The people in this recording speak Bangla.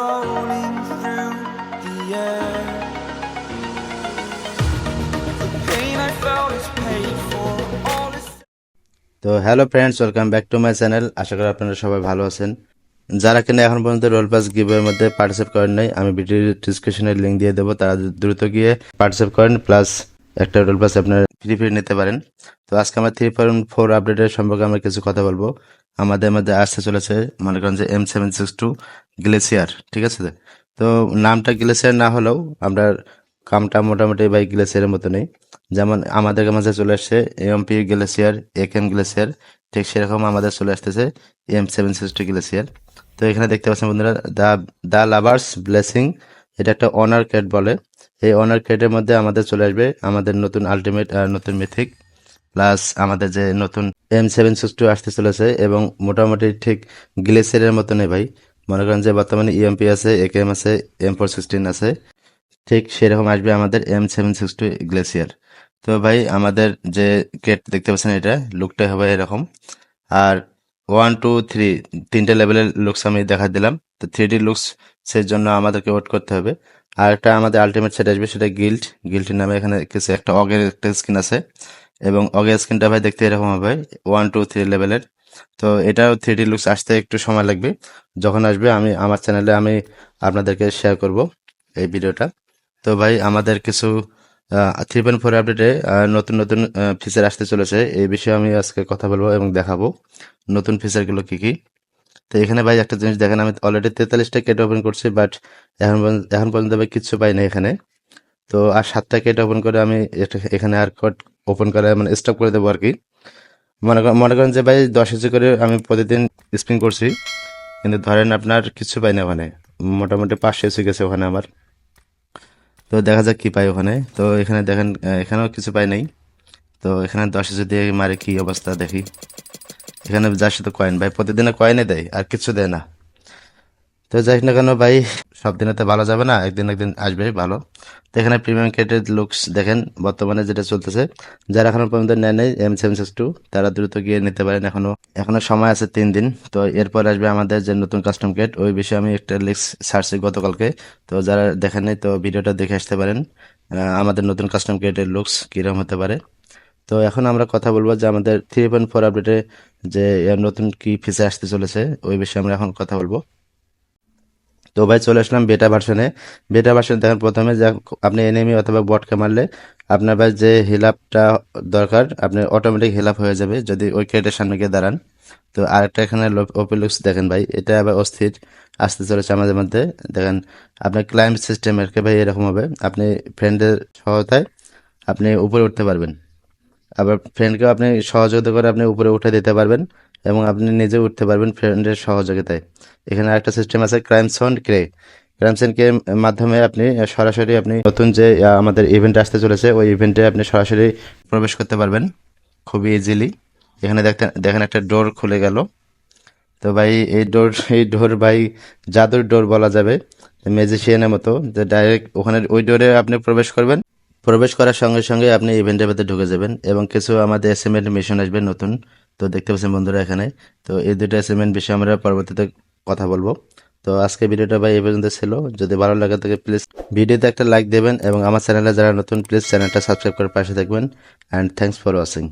floating through the air. The pain I felt is paid for. তো hello friends welcome back to my channel আশা করি আপনারা সবাই ভালো আছেন যারা কিনা এখন পর্যন্ত রোল পাস গিভের মধ্যে পার্টিসিপেট করেন নাই, আমি ভিডিও ডিসক্রিপশনের লিঙ্ক দিয়ে দেবো তারা দ্রুত গিয়ে পার্টিসিপেট করেন প্লাস একটা রোল পাস আপনারা ফ্রি নিতে পারেন। তো আজকে আমরা থ্রি পয়েন্ট ফোর আপডেটের সম্পর্কে আমরা কিছু কথা বলব। আমাদের মধ্যে আসতে চলেছে মনে করেন যে M seven six two glacier ঠিক আছে? তো নামটা গ্লেসিয়ার না হলেও আমরা কামটা মোটামুটি বাই গ্লেসিয়ারের মতো নেই। যেমন আমাদের মাঝে চলে আসছে এমপি গ্লেসিয়ার একেম গ্লেসিয়ার ঠিক সেরকম আমাদের চলে আসতেছে M seven six two glacier তো এখানে দেখতে পাচ্ছেন বন্ধুরা, দা দ্য লাভার্স ব্লেসিং, এটা একটা অনার ক্যাট বলে। এই অনার ক্যাটের মধ্যে আমাদের চলে আসবে আমাদের নতুন আলটিমেট নতুন মিথিক প্লাস আমাদের যে নতুন এম সেভেন সিক্স টু আসতে চলেছে এবং মোটামুটি ঠিক গ্লেসিয়ারের মতো নেই ভাই। মনে করেন যে বর্তমানে ইএমপি আছে একেএম আছে এম ফোর সিক্সটিন আছে। ঠিক সেরকম আসবে আমাদের M seven six two glacier তো ভাই, আমাদের যে কেট দেখতে পাচ্ছেন এটা লুকটা হবে এরকম। আর ওয়ান টু থ্রি তিনটে লেভেলের লুকস আমি দেখা দিলাম। তো থ্রি ডি লুকস সেই জন্য আমাদেরকে ওয়েট করতে হবে। আর একটা আমাদের আলটিমেট সেট আসবে, সেটা গিল্ড গিল্ডের নামে এখানে কিছু একটা অগের একটা স্কিন আছে। এবং অগের স্কিনটা ভাই দেখতে এরকম হবে ওয়ান টু থ্রি লেভেলের তো এটাও থ্রি ডি লুকস আসতে একটু সময় লাগবে। যখন আসবে আমি, আমার চ্যানেলে আমি আপনাদেরকে শেয়ার করব এই ভিডিওটা। তো ভাই আমাদের কিছু থ্রি পয়েন্ট ফোর আপডেটে নতুন নতুন ফিচার আসতে চলেছে। এই বিষয়ে আমি আজকে কথা বলব এবং দেখাবো। নতুন ফিচারগুলো কী কী? তো এখানে ভাই একটা জিনিস দেখেন, আমি অলরেডি তেতাল্লিশটা কেট ওপেন করছি বাট এখন এখন পর্যন্ত ভাই কিচ্ছু পাই না এখানে। তো আর সাতটা কেট ওপেন করে আমি এখানে আর কোড ওপেন করে মানে স্টপ করে দেবো আর কি মনে করেন মনে করেন যে ভাই দশ ইঞ্চি করে আমি প্রতিদিন স্পিন করছি, কিন্তু ধরেন আপনার কিছু পাই না ওখানে। মোটামুটি পাঁচশো এসে গেছে ওখানে আমার। তো দেখা যাক কী পাই ওখানে। তো এখানে দেখেন, এখানেও কিছু পাই নাই। তো এখানে দশ হাজার দিয়ে মারে কী অবস্থা দেখি। এখানে যার সাথে কয়েন ভাই প্রতিদিনে কয়েনে দেয়, আর কিছু দেয় না। তো যাই না কেন ভাই, সব দিনে তো ভালো যাবে না, একদিন একদিন আসবে ভালো। তো এখানে প্রিমিয়াম কেটের লুকস দেখেন, বর্তমানে যেটা চলতেছে, যারা এখনও পর্যন্ত নেয় নেই এম সেভেন সিক্স টু তারা দ্রুত গিয়ে নিতে পারেন এখনও। এখনও সময় আছে তিন দিন, তো এরপর আসবে আমাদের যে নতুন কাস্টম কেট ওই বিষয়ে আমি একটা লিক্স ছাড়ছি গতকালকে। তো যারা দেখেন নাই, তো ভিডিওটা দেখে আসতে পারেন। আমাদের নতুন কাস্টম কেটের লুকস কীরকম হতে পারে। তো এখন আমরা কথা বলব যে আমাদের থ্রি পয়েন্ট ফোর আপডেটে যে নতুন কি ফিচার আসতে চলেছে, ওই বিষয়ে আমরা এখন কথা বলব। তো ভাই, চলে আসলাম বেটা ভার্সনে বেটা ভার্সন দেখেন প্রথমে যে, আপনি এনিমি অথবা বটকে মারলে আপনার ভাই যে হিলাপটা দরকার আপনার অটোমেটিক হিলাপ হয়ে যাবে যদি ওই ক্রেটের সামনে গিয়ে দাঁড়ান। তো আরেকটা এখানে ওপেলুক্স দেখেন ভাই, এটা আবার অস্থির আসতে চলেছে আমাদের মধ্যে। দেখেন, আপনার ক্লাইম্ব সিস্টেমের কে ভাই এরকম হবে, আপনি ফ্রেন্ডের সহায়তায় আপনি উপরে উঠতে পারবেন। আবার ফ্রেন্ডকেও আপনি সহযোগিতা করে আপনি উপরে উঠে দিতে পারবেন এবং আপনি নিজে উঠতে পারবেন ফ্রেন্ডের সহযোগিতায়। এখানে একটা সিস্টেম আছে ক্রাইমসন ক্রে ক্রাইমসন কে মাধ্যমে আপনি সরাসরি আপনি নতুন যে আমাদের ইভেন্ট আসতে চলেছে, ওই ইভেন্টে আপনি সরাসরি প্রবেশ করতে পারবেন। খুবই ইজিলি এখানে দেখতে, দেখেন একটা ডোর খুলে গেল। তো ভাই, এই ডোর এই ডোর ভাই জাদুর ডোর বলা যাবে ম্যাজিশিয়ানের মতো। যে ডাইরেক্ট ওখানে ওই ডোরে আপনি প্রবেশ করবেন। প্রবেশ করার সঙ্গে সঙ্গে আপনি ইভেন্টের ভেতরে ঢুকে যাবেন এবং কিছু আমাদের অ্যাসাইনমেন্ট মিশন আসবে নতুন। তো দেখতে পাচ্ছেন বন্ধুরা এখানে। তো এই দুটো অ্যাসাইনমেন্ট বিষয়ে আমরা পরবর্তীতে কথা বলব। তো আজকে ভিডিওটা ভাই এই পর্যন্ত ছিল। যদি ভালো লাগে থাকে প্লিজ ভিডিওতে একটা লাইক দেবেন এবং আমার চ্যানেলে যারা নতুন প্লিজ চ্যানেলটা সাবস্ক্রাইব করে পাশে থাকবেন। And thanks for watching